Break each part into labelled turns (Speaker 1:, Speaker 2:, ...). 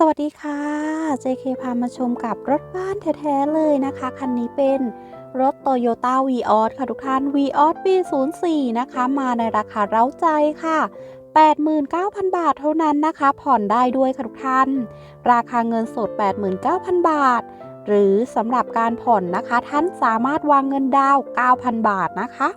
Speaker 1: สวัสดีค่ะ JK พามาชมกับรถบ้านแท้ๆเลยนะคะ คันนี้เป็นรถ Toyota Vios ค่ะทุกท่าน Vios ปี 04 นะคะ มาในราคาเร้าใจค่ะ 89,000 บาทเท่านั้นนะคะ ผ่อนได้ด้วยค่ะทุกท่าน ราคาเงินสด 89,000 บาท หรือสำหรับการผ่อนนะคะ ท่านสามารถวางเงินดาว 9,000 บาทนะคะ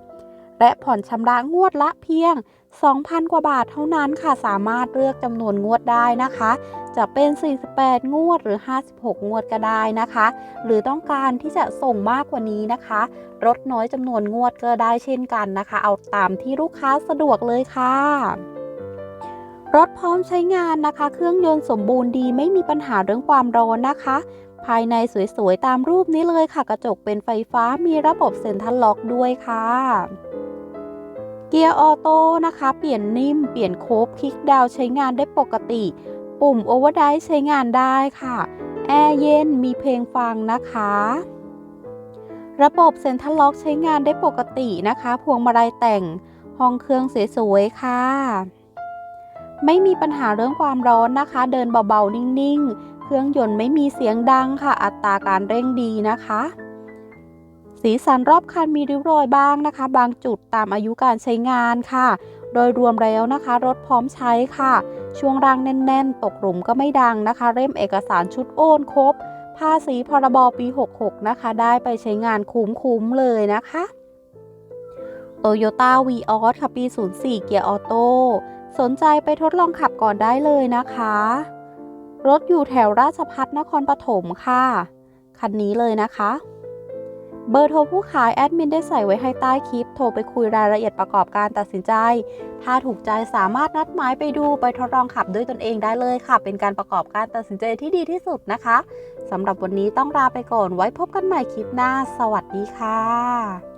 Speaker 1: และผ่อนชำระงวดละเพียง 2,000 กว่าบาทเท่านั้นค่ะสามารถเลือกจำนวนงวดได้นะคะ จะเป็น 48 งวดหรือ 56 งวดก็ได้นะคะ หรือต้องการที่จะส่งมากกว่านี้นะคะลดน้อยจำนวนงวดก็ได้เช่นกันนะคะ เอาตามที่ลูกค้าสะดวกเลยค่ะรถพร้อมใช้งานนะคะ เครื่องยนต์สมบูรณ์ดีไม่มีปัญหาเรื่องความร้อนนะคะ ภายในสวยๆ ตามรูปนี้เลยค่ะ กระจกเป็นไฟฟ้ามีระบบเซ็นทรัลล็อกด้วยค่ะ เกียร์ออโต้นะคะ เปลี่ยนนิ่ม เปลี่ยนโคบคลิกดาวใช้งานได้ปกติ ปุ่มโอเวอร์ไดใช้งานได้ค่ะ แอร์เย็นมีเพลงฟังนะคะ ระบบเซ็นทรัลล็อกใช้งานได้ปกตินะคะ พวงมาลัยแต่ง ห้องเครื่องสวยๆค่ะ ไม่มีปัญหาเรื่องความร้อนนะคะ เดินเบาๆ นิ่งๆ เครื่องยนต์ไม่มีเสียงดังค่ะ อัตราการเร่งดีนะคะ สีสันรอบคันมีริ้วรอยบ้างนะคะ บางจุดตามอายุการใช้งานค่ะ โดยรวมแล้วนะคะ รถพร้อมใช้ค่ะ ช่วงล่างแน่น ๆ ตกหลุมก็ไม่ดังนะคะ เล่มเอกสารชุดโอนครบ ภาษีพรบปี 66 นะคะ ได้ไปใช้งานคุ้ม ๆ เลยนะคะ Toyota Vios ค่ะปี 04 เกียร์ออโต้สนใจไปทดลองขับก่อนได้เลยนะคะ รถอยู่แถวราชพัฒนครปฐมค่ะ คันนี้เลยนะคะ เบอร์โทรผู้ขายแอดมินได้ใส่ไว้ให้ใต้คลิป โทรไปคุยรายละเอียดประกอบการตัดสินใจ ถ้าถูกใจสามารถนัดหมายไปดูไปทดลองขับด้วยตนเองได้เลยค่ะ เป็นการประกอบการตัดสินใจที่ดีที่สุดนะคะสำหรับวันนี้ต้องลาไปก่อนไว้พบกันใหม่คลิปหน้า สวัสดีค่ะ